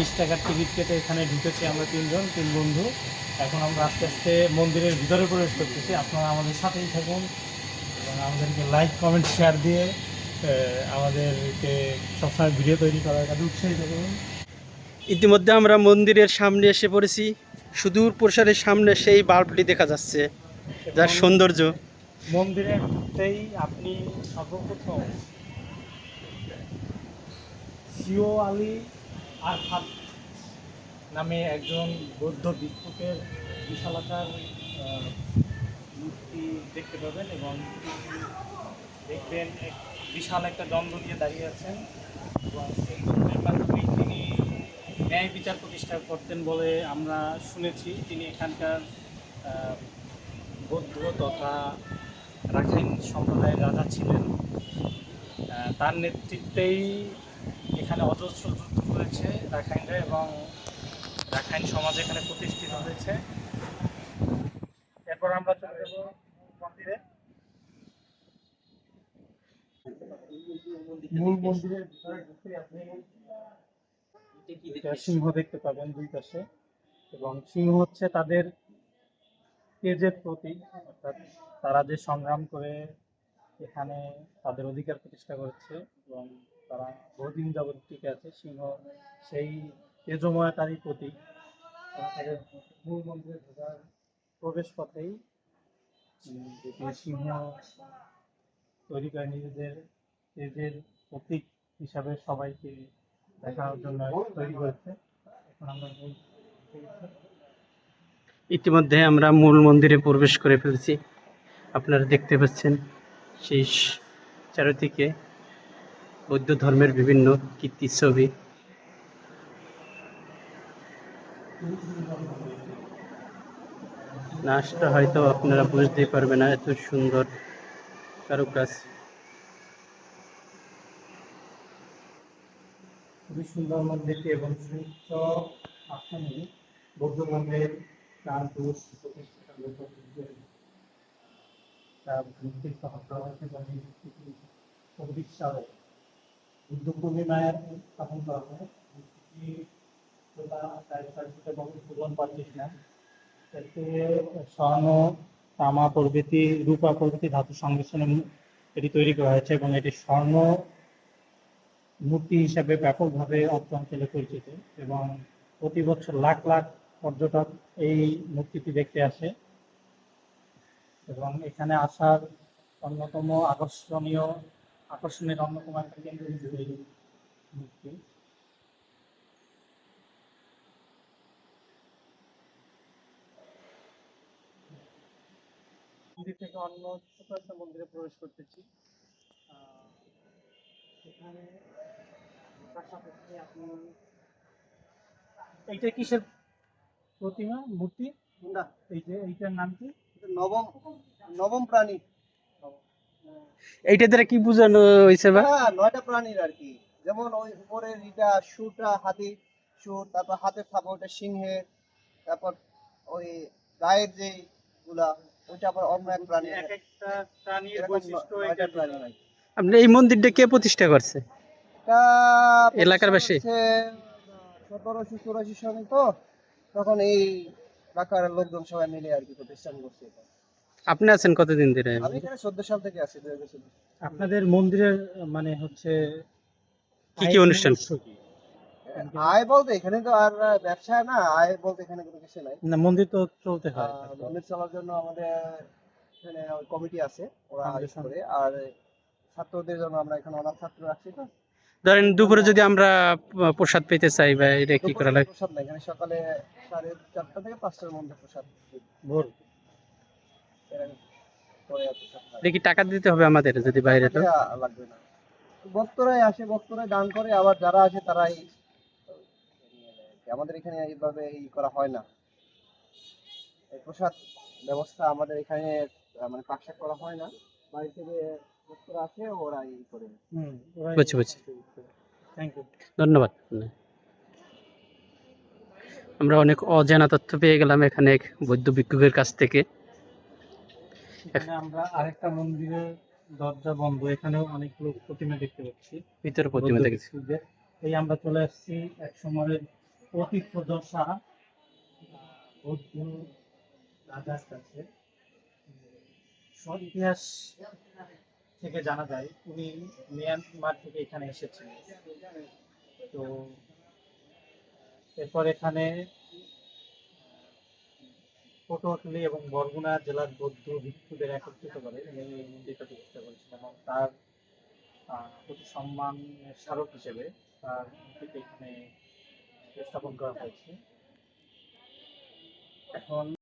বিশ টাকার টিকিট কেটে এখানে ঢুকেছি আমরা তিনজন তিন বন্ধু। এখন আমরা আস্তে আস্তে মন্দিরের ভিতরে প্রবেশ করতেছি। আপনারা আমাদের সাথেই থাকুন এবং আমাদেরকে লাইক কমেন্ট শেয়ার দিয়ে আমাদেরকে সবসময় ভিডিও তৈরি করার কাছে উৎসাহিত করুন। ইতিমধ্যে আমরা মন্দিরের সামনে এসে পড়েছি। সুদূর প্রসারের সামনে সেই বাল্বটি দেখা যাচ্ছে যার সৌন্দর্য। মন্দিরের ঢুকতেই আপনি সর্বপ্রথম সিও আলী আর হাত নামে একজন বৌদ্ধ ভিক্ষুকের বিশালাকার মূর্তি দেখতে পাবেন এবং দেখবেন এক বিশাল একটা দণ্ড দিয়ে দাঁড়িয়ে আছেন এবং এই দণ্ডের মাধ্যমেই তিনি ন্যায় বিচার প্রতিষ্ঠা করতেন বলে আমরা শুনেছি। তিনি এখানকার বৌদ্ধ তথা রাখাইন সম্প্রদায়ের রাজা ছিলেন। তার নেতৃত্বেই এখানে অজস্র যুদ্ধ হয়েছে রাখাইনরা এবং রাখাইন সমাজ এখানে প্রতিষ্ঠিত হয়েছে। এরপর আমরা চলে যাব মন্দিরে। মূল মন্দিরের ভিতরে ঢুকে আপনি সিংহ দেখতে পাবেন দুই পাশে। এবং সিংহ হচ্ছে তাদের তেজের প্রতীক, অর্থাৎ তারা যে সংগ্রাম করে এখানে তাদের অধিকার প্রতিষ্ঠা করেছে এবং তারা বহুদিন যাবৎ টিকে আছে। সিংহ সেই তেজময়তারই প্রতীক। এবং তাদের মূল মন্দিরে ঢোকার প্রবেশ পথেই সিংহ তৈরি করে নিজেদের তেজের প্রতীক হিসাবে সবাইকে দেখার জন্য তৈরি করেছে। এখন আমরা ইতিমধ্যে আমরা মূল মন্দিরে প্রবেশ করে ফেলছি। আপনারা দেখতে পাচ্ছেন সেই চারিদিকে বৌদ্ধ ধর্মের বিভিন্ন কীর্তি ছবি। নাচটা হয়তো আপনারা বুঝতেই পারবে না, এত সুন্দর কারুকাজ। খুবই সুন্দর মন্দিরটি এবং আসনে বৌদ্ধ ধর্মের চার পুরুষ বুদ্ধ পূর্ণিমায় স্থাপন করা হয়। স্বর্ণ, তামা প্রভৃতি, রূপা প্রভৃতি ধাতু সংমিশ্রণে এটি তৈরি করা হয়েছে এবং এটি স্বর্ণ মূর্তি হিসাবে ব্যাপকভাবে অত্র অঞ্চলে পরিচিত এবং প্রতি বছর লাখ লাখ পর্যটক এই মূর্তিটি দেখতে আসে এবং এখানে আসার অন্যতম আকর্ষণীয়, আকর্ষণের অন্যতম একটা কেন্দ্র মূর্তি। মন্দির থেকে অন্য ছোট একটা মন্দিরে প্রবেশ করতেছি। এখানে পাশাপাশি আপনি এইটা কিসের প্রতিমা? মূর্তি? না। এই যে এইটার নাম কি? এটা নবম নবম প্রাণী। এইটা দ্বারা কি বোঝানো হয়েছে বা? হ্যাঁ নয়টা প্রাণীর আর কি। যেমন ওই উপরের ইটা সুটা হাতি সুর তারপর হাতের থাপা ওটা সিংহের তারপর ওই গায়ের যে গুলা ওইটা আবার অন্য এক প্রাণী এক একটা প্রাণীর বৈশিষ্ট্য এটা প্রাণী বোঝায়। আপনি এই মন্দিরটা কে প্রতিষ্ঠা করছে এটা এলাকার বাসী? সতেরোশো চুরাশি সনে তো তখন এই এলাকার লোকজন সবাই মিলে আর কি প্রতিষ্ঠান করছে এটা। আপনি আছেন কতদিন ধরে আমি এখানে সাল থেকে আছি আপনাদের মন্দিরের মানে হচ্ছে কি কি অনুষ্ঠান? আয় বলতে এখানে তো আর ব্যবসা না আয় বলতে এখানে কোনো কিছু নাই। না মন্দির তো চলতে হয়। মন্দির চলার জন্য আমাদের এখানে কমিটি আছে ওরা আয়োজন করে। আর ছাত্রদের জন্য আমরা এখানে অনাথ ছাত্র রাখছি তো। ধরেন দুপুরে যদি আমরা প্রসাদ পেতে চাই বা এটা কি করা লাগে? প্রসাদ না এখানে সকালে সাড়ে চারটা থেকে পাঁচটার মধ্যে প্রসাদ ভোর। কি টাকা দিতে হবে আমাদের যদি বাইরে তো। লাগবে না। ভক্তরাই আসে ভক্তরাই দান করে আবার যারা আসে তারাই। আমাদের এখানে এইভাবে ই করা হয় না। এই প্রসাদ ব্যবস্থা আমাদের এখানে মানে পাকশাক করা হয় না। বাড়ি থেকে আসে ওরা ই করে। বুঝছি, বুঝছি। থ্যাংক ইউ ধন্যবাদ। আমরা অনেক অজানা তথ্য পেয়ে গেলাম এখানে এক বৈদ্য ভিক্ষুকের কাছ থেকে। এখানে আমরা আরেকটা মন্দিরের দরজা বন্ধ এখানেও অনেকগুলো প্রতিমা দেখতে পাচ্ছি। ভিতরে প্রতিমা দেখেছি। এই আমরা চলে আসছি এক সময়ের অতীত প্রদর্শা বৌদ্ধ রাজার কাছে ইতিহাস থেকে জানা যায়, উনি মিয়ানমার থেকে এখানে এসেছিলেন তো এরপর এখানে পটুয়াখালী এবং বরগুনা জেলার বৌদ্ধ ভিক্ষুদের একত্রিত করে এই মন্দিরটা প্রতিষ্ঠা করেছিলেন এবং তার প্রতি সম্মান স্মারক হিসেবে তার এখানে স্থাপন করা হয়েছে। এখন